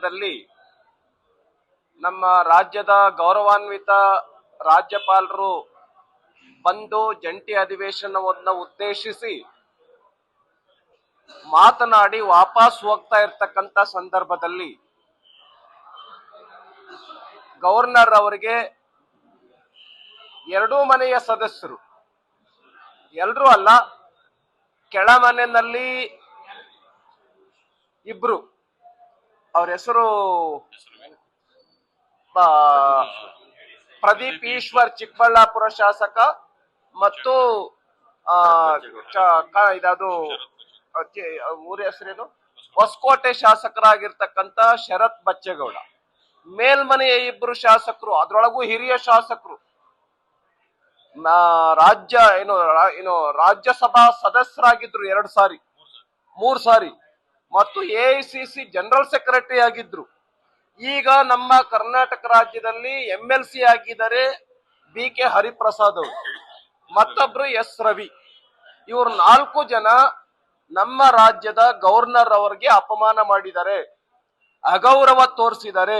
ಕರ್ನಾಟಕದಲ್ಲಿ ನಮ್ಮ ರಾಜ್ಯದ ಗೌರವಾನ್ವಿತ ರಾಜ್ಯಪಾಲರು ಬಂದು ಜಂಟಿ ಅಧಿವೇಶನವನ್ನು ಉದ್ದೇಶಿಸಿ ಮಾತನಾಡಿ ವಾಪಸ್ ಹೋಗ್ತಾ ಇರ್ತಕ್ಕಂತ ಸಂದರ್ಭದಲ್ಲಿ ಗವರ್ನರ್ ಅವರಿಗೆ ಎರಡೂ ಮನೆಯ ಸದಸ್ಯರು, ಎಲ್ರೂ ಅಲ್ಲ ಕೆಳ ಮನೆಯಲ್ಲಿ ಇಬ್ರು ಅವ್ರ ಹೆಸರು ಪ್ರದೀಪ್ ಈಶ್ವರ್ ಚಿಕ್ಕಬಳ್ಳಾಪುರ ಶಾಸಕ ಮತ್ತು ಇದದು ಊರ ಹೆಸರೇನು? ಹೊಸಕೋಟೆ ಶಾಸಕರಾಗಿರ್ತಕ್ಕಂತ ಶರತ್ ಬಚ್ಚೇಗೌಡ. ಮೇಲ್ಮನೆಯ ಇಬ್ರು ಶಾಸಕರು, ಅದ್ರೊಳಗೂ ಹಿರಿಯ ಶಾಸಕರು. ರಾಜ್ಯ, ಏನು ಏನು, ರಾಜ್ಯಸಭಾ ಸದಸ್ಯರಾಗಿದ್ರು ಎರಡು ಸಾರಿ, ಮೂರ್ ಸಾರಿ. ಮತ್ತು ಎಐಸಿಸಿ ಜನರಲ್ ಸೆಕ್ರೆಟರಿ ಆಗಿದ್ರು. ಈಗ ನಮ್ಮ ಕರ್ನಾಟಕ ರಾಜ್ಯದಲ್ಲಿ ಎಂ ಎಲ್ ಸಿ ಆಗಿದ್ದಾರೆ ಬಿ ಕೆ ಹರಿಪ್ರಸಾದ್ ಅವರು. ಮತ್ತೊಬ್ರು ಎಸ್ ರವಿ. ಇವರು ನಾಲ್ಕು ಜನ ನಮ್ಮ ರಾಜ್ಯದ ಗವರ್ನರ್ ಅವರಿಗೆ ಅಪಮಾನ ಮಾಡಿದ್ದಾರೆ. ಅಗೌರವ ತೋರಿಸಿದ್ದಾರೆ.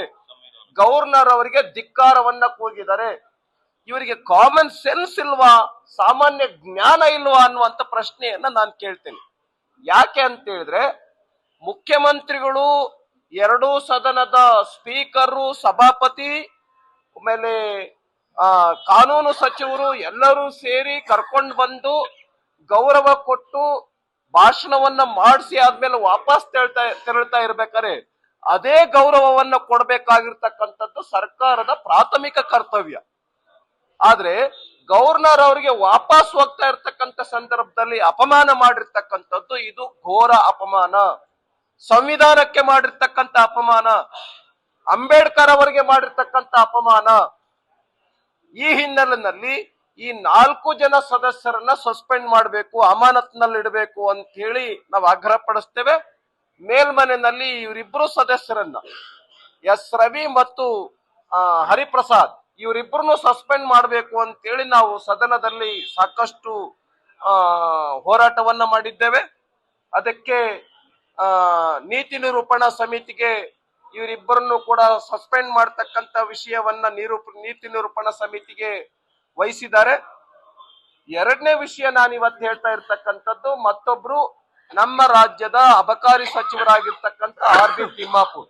ಗವರ್ನರ್ ಅವರಿಗೆ ಧಿಕ್ಕಾರವನ್ನ ಕೂಗಿದ್ದಾರೆ. ಇವರಿಗೆ ಕಾಮನ್ ಸೆನ್ಸ್ ಇಲ್ವಾ, ಸಾಮಾನ್ಯ ಜ್ಞಾನ ಇಲ್ವಾ ಅನ್ನುವಂತ ಪ್ರಶ್ನೆಯನ್ನ ನಾನು ಕೇಳ್ತೇನೆ. ಯಾಕೆ ಅಂತ ಹೇಳಿದ್ರೆ ಮುಖ್ಯಮಂತ್ರಿಗಳು ಎರಡೂ ಸದನದ ಸ್ಪೀಕರು, ಸಭಾಪತಿ, ಆಮೇಲೆ ಕಾನೂನು ಸಚಿವರು ಎಲ್ಲರೂ ಸೇರಿ ಕರ್ಕೊಂಡು ಬಂದು ಗೌರವ ಕೊಟ್ಟು ಭಾಷಣವನ್ನ ಮಾಡಿಸಿ ಆದ್ಮೇಲೆ ವಾಪಸ್ ತೆರಳ್ತಾ ತೆರಳ್ತಾ ಇರ್ಬೇಕಾರೆ ಅದೇ ಗೌರವವನ್ನ ಕೊಡ್ಬೇಕಾಗಿರ್ತಕ್ಕಂಥದ್ದು ಸರ್ಕಾರದ ಪ್ರಾಥಮಿಕ ಕರ್ತವ್ಯ. ಆದ್ರೆ ಗವರ್ನರ್ ಅವರಿಗೆ ವಾಪಸ್ ಹೋಗ್ತಾ ಇರ್ತಕ್ಕಂಥ ಸಂದರ್ಭದಲ್ಲಿ ಅಪಮಾನ ಮಾಡಿರ್ತಕ್ಕಂಥದ್ದು ಇದು ಘೋರ ಅಪಮಾನ. ಸಂವಿಧಾನಕ್ಕೆ ಮಾಡಿರ್ತಕ್ಕಂಥ ಅಪಮಾನ, ಅಂಬೇಡ್ಕರ್ ಅವರಿಗೆ ಮಾಡಿರ್ತಕ್ಕಂಥ ಅಪಮಾನ, ಈ ಹಿನ್ನೆಲೆಯಲ್ಲಿ ಈ ನಾಲ್ಕು ಜನ ಸದಸ್ಯರನ್ನ ಸಸ್ಪೆಂಡ್ ಮಾಡಬೇಕು ಅಮಾನತ್ನಲ್ಲಿ ಇಡಬೇಕು ಅಂತ ಹೇಳಿ ನಾವು ಆಗ್ರಹ ಪಡಿಸ್ತೇವೆ. ಮೇಲ್ಮನೆಯಲ್ಲಿ ಇವರಿಬ್ರು ಸದಸ್ಯರನ್ನ, ಎಸ್ ರವಿ ಮತ್ತು ಹರಿಪ್ರಸಾದ್ ಇವರಿಬ್ರು ಸಸ್ಪೆಂಡ್ ಮಾಡಬೇಕು ಅಂತೇಳಿ ನಾವು ಸದನದಲ್ಲಿ ಸಾಕಷ್ಟು ಹೋರಾಟವನ್ನ ಮಾಡಿದ್ದೇವೆ. ಅದಕ್ಕೆ ನೀತಿ ನಿರೂಪಣಾ ಸಮಿತಿಗೆ ಇವರಿಬ್ಬರನ್ನು ಕೂಡ ಸಸ್ಪೆಂಡ್ ಮಾಡತಕ್ಕಂತ ವಿಷಯವನ್ನ ನಿರೂಪ ನೀತಿ ನಿರೂಪಣಾ ಸಮಿತಿಗೆ ವಹಿಸಿದ್ದಾರೆ. ಎರಡನೇ ವಿಷಯ ನಾನು ಇವತ್ತು ಹೇಳ್ತಾ ಇರ್ತಕ್ಕಂಥದ್ದು, ಮತ್ತೊಬ್ರು ನಮ್ಮ ರಾಜ್ಯದ ಅಬಕಾರಿ ಸಚಿವರಾಗಿರ್ತಕ್ಕಂಥ ಆರ್ ಬಿ ತಿಮ್ಮಾಪುರ್.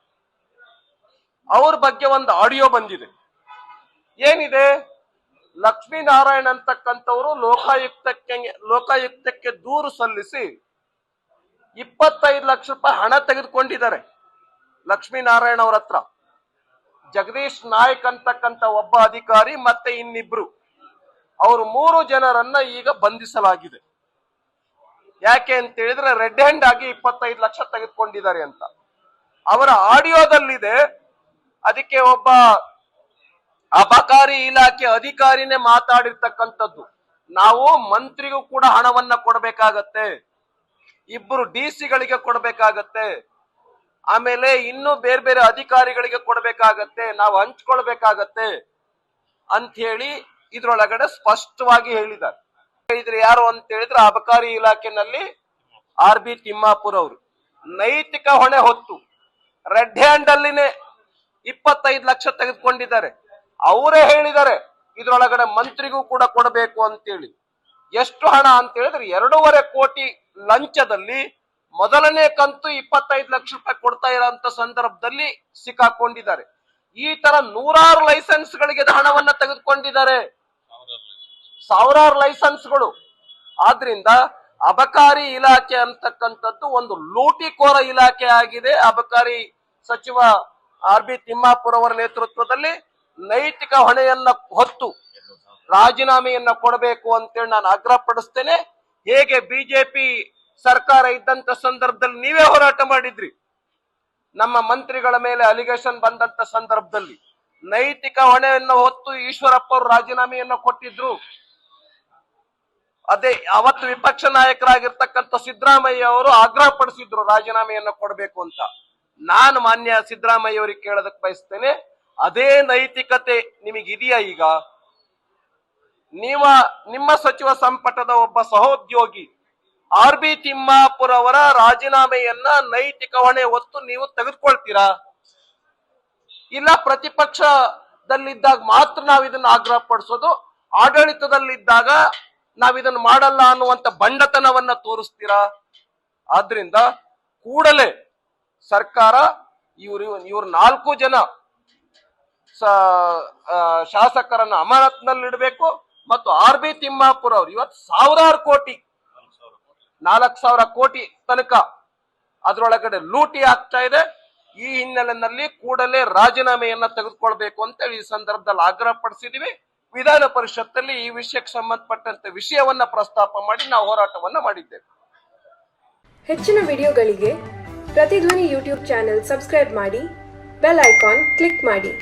ಅವ್ರ ಬಗ್ಗೆ ಒಂದು ಆಡಿಯೋ ಬಂದಿದೆ. ಏನಿದೆ? ಲಕ್ಷ್ಮೀನಾರಾಯಣ್ ಅಂತಕ್ಕಂಥವ್ರು ಲೋಕಾಯುಕ್ತಕ್ಕೆ ಲೋಕಾಯುಕ್ತಕ್ಕೆ ದೂರು ಸಲ್ಲಿಸಿ ಇಪ್ಪತ್ತೈದು ಲಕ್ಷ ರೂಪಾಯಿ ಹಣ ತೆಗೆದುಕೊಂಡಿದ್ದಾರೆ. ಲಕ್ಷ್ಮೀನಾರಾಯಣ ಅವರ ಹತ್ರ. ಜಗದೀಶ್ ನಾಯಕ್ ಅಂತಕ್ಕಂಥ ಒಬ್ಬ ಅಧಿಕಾರಿ ಮತ್ತೆ ಇನ್ನಿಬ್ರು. ಅವರು ಮೂರು ಜನರನ್ನ ಈಗ ಬಂಧಿಸಲಾಗಿದೆ. ಯಾಕೆ ಅಂತ ಹೇಳಿದ್ರೆ ರೆಡ್ ಹ್ಯಾಂಡ್ ಆಗಿ ಇಪ್ಪತ್ತೈದು ಲಕ್ಷ ತೆಗೆದುಕೊಂಡಿದ್ದಾರೆ ಅಂತ. ಅವರ ಆಡಿಯೋದಲ್ಲಿದೆ. ಅದಕ್ಕೆ ಒಬ್ಬ ಅಬಕಾರಿ ಇಲಾಖೆ ಅಧಿಕಾರಿನೇ ಮಾತಾಡಿರ್ತಕ್ಕಂಥದ್ದು. ನಾವು ಮಂತ್ರಿಗೂ ಕೂಡ ಹಣವನ್ನ ಕೊಡಬೇಕಾಗತ್ತೆ. ಇಬ್ಬರು ಡಿ ಸಿಗಳಿಗೆ ಕೊಡಬೇಕಾಗತ್ತೆ. ಆಮೇಲೆ ಇನ್ನು ಬೇರೆ ಬೇರೆ ಅಧಿಕಾರಿಗಳಿಗೆ ಕೊಡಬೇಕಾಗತ್ತೆ. ನಾವು ಹಂಚ್ಕೊಳ್ಬೇಕಾಗತ್ತೆ ಅಂತ ಹೇಳಿ ಇದ್ರೊಳಗಡೆ ಸ್ಪಷ್ಟವಾಗಿ ಹೇಳಿದ್ದಾರೆ. ಹೇಳಿದ್ರೆ ಯಾರು ಅಂತ ಹೇಳಿದ್ರೆ ಅಬಕಾರಿ ಇಲಾಖೆನಲ್ಲಿ ಆರ್ ಬಿ ತಿಮ್ಮಾಪುರ್ ಅವರು. ನೈತಿಕ ಹೊಣೆ ಹೊತ್ತು ರೆಡ್ ಹ್ಯಾಂಡ್ ಅಲ್ಲಿನೇ ಇಪ್ಪತ್ತೈದು ಲಕ್ಷ ತೆಗೆದುಕೊಂಡಿದ್ದಾರೆ. ಅವರೇ ಹೇಳಿದ್ದಾರೆ, ಇದ್ರೊಳಗಡೆ ಮಂತ್ರಿಗೂ ಕೂಡ ಕೊಡಬೇಕು ಅಂತೇಳಿ. ಎಷ್ಟು ಹಣ ಅಂತ ಹೇಳಿದ್ರೆ ಎರಡೂವರೆ ಕೋಟಿ ಲಂಚದಲ್ಲಿ ಮೊದಲನೇ ಕಂತು ಇಪ್ಪತ್ತೈದು ಲಕ್ಷ ರೂಪಾಯಿ ಕೊಡ್ತಾ ಇರೋಂತ ಸಂದರ್ಭದಲ್ಲಿ ಸಿಕ್ಕಾಕೊಂಡಿದ್ದಾರೆ. ಈ ತರ ನೂರಾರು ಲೈಸೆನ್ಸ್ ಗಳಿಗೆ ಹಣವನ್ನ ತೆಗೆದುಕೊಂಡಿದ್ದಾರೆ. ಸಾವಿರಾರು ಲೈಸೆನ್ಸ್ಗಳು. ಆದ್ರಿಂದ ಅಬಕಾರಿ ಇಲಾಖೆ ಅಂತಕ್ಕಂಥದ್ದು ಒಂದು ಲೂಟಿಕೋರ ಇಲಾಖೆ ಆಗಿದೆ. ಅಬಕಾರಿ ಸಚಿವ ಆರ್ ಬಿ ತಿಮ್ಮಾಪುರ್ ಅವರ ನೇತೃತ್ವದಲ್ಲಿ ನೈತಿಕ ಹೊಣೆಯನ್ನ ಹೊತ್ತು ರಾಜೀನಾಮೆಯನ್ನ ಕೊಡಬೇಕು ಅಂತೇಳಿ ನಾನು ಆಗ್ರಹ ಪಡಿಸ್ತೇನೆ ಹೇಗೆ ಬಿಜೆಪಿ ಸರ್ಕಾರ ಇದ್ದಂತ ಸಂದರ್ಭದಲ್ಲಿ ನೀವೇ ಹೋರಾಟ ಮಾಡಿದ್ರಿ? ನಮ್ಮ ಮಂತ್ರಿಗಳ ಮೇಲೆ ಅಲಿಗೇಷನ್ ಬಂದಂತ ಸಂದರ್ಭದಲ್ಲಿ ನೈತಿಕ ಹೊಣೆಯನ್ನು ಹೊತ್ತು ಈಶ್ವರಪ್ಪ ಅವರು ರಾಜೀನಾಮೆಯನ್ನ ಕೊಟ್ಟಿದ್ರು. ಅದೇ ಅವತ್ತು ವಿಪಕ್ಷ ನಾಯಕರಾಗಿರ್ತಕ್ಕಂಥ ಸಿದ್ದರಾಮಯ್ಯ ಅವರು ಆಗ್ರಹ ಪಡಿಸಿದ್ರು ರಾಜೀನಾಮೆಯನ್ನ ಕೊಡಬೇಕು ಅಂತ. ನಾನು ಮಾನ್ಯ ಸಿದ್ದರಾಮಯ್ಯ ಅವರಿಗೆ ಕೇಳೋದಕ್ಕೆ ಬಯಸ್ತೇನೆ. ಅದೇ ನೈತಿಕತೆ ನಿಮಗಿದೆಯಾ ಈಗ? ನೀವ ನಿಮ್ಮ ಸಚಿವ ಸಂಪುಟದ ಒಬ್ಬ ಸಹೋದ್ಯೋಗಿ ಆರ್ ಬಿ ತಿಮ್ಮಾಪುರ ಅವರ ರಾಜೀನಾಮೆಯನ್ನ ನೈತಿಕ ಹೊಣೆ ಹೊತ್ತು ನೀವು ತೆಗೆದುಕೊಳ್ತೀರಾ? ಇಲ್ಲ ಪ್ರತಿಪಕ್ಷದಲ್ಲಿದ್ದಾಗ ಮಾತ್ರ ನಾವು ಇದನ್ನ ಆಗ್ರಹ ಪಡಿಸೋದು, ಆಡಳಿತದಲ್ಲಿದ್ದಾಗ ಇದನ್ನ ಮಾಡಲ್ಲ ಅನ್ನುವಂತ ಬಂಡತನವನ್ನ ತೋರಿಸ್ತೀರಾ? ಆದ್ರಿಂದ ಕೂಡಲೇ ಸರ್ಕಾರ ಇವರು, ಇವ್ರ ನಾಲ್ಕು ಜನ ಶಾಸಕರನ್ನ ಅಮಾನತ್ನಲ್ಲಿಡಬೇಕು. ಮತ್ತು ಆರ್ ಬಿ ತಿಮ್ಮಾಪುರ ಅವರು. ಇವತ್ತು ಸಾವಿರಾರು ಕೋಟಿ, ನಾಲ್ಕು ಸಾವಿರ ಕೋಟಿ ತನಕ ಅದರೊಳಗಡೆ ಲೂಟಿ ಆಗ್ತಾ ಇದೆ. ಈ ಹಿನ್ನೆಲೆಯಲ್ಲಿ ಕೂಡಲೇ ರಾಜೀನಾಮೆಯನ್ನ ತೆಗೆದುಕೊಳ್ಬೇಕು ಅಂತ ಈ ಸಂದರ್ಭದಲ್ಲಿ ಆಗ್ರಹ ಪಡಿಸಿದೀವಿ. ವಿಧಾನ ಪರಿಷತ್ತಲ್ಲಿ ಈ ವಿಷಯಕ್ಕೆ ಸಂಬಂಧಪಟ್ಟಂತೆ ವಿಷಯವನ್ನ ಪ್ರಸ್ತಾಪ ಮಾಡಿ ನಾವು ಹೋರಾಟವನ್ನ ಮಾಡಿದ್ದೇವೆ. ಹೆಚ್ಚಿನ ವಿಡಿಯೋಗಳಿಗೆ ಪ್ರತಿಧ್ವನಿ ಯೂಟ್ಯೂಬ್ ಚಾನೆಲ್ ಸಬ್ಸ್ಕ್ರೈಬ್ ಮಾಡಿ, ಬೆಲ್ ಐಕಾನ್ ಕ್ಲಿಕ್ ಮಾಡಿ.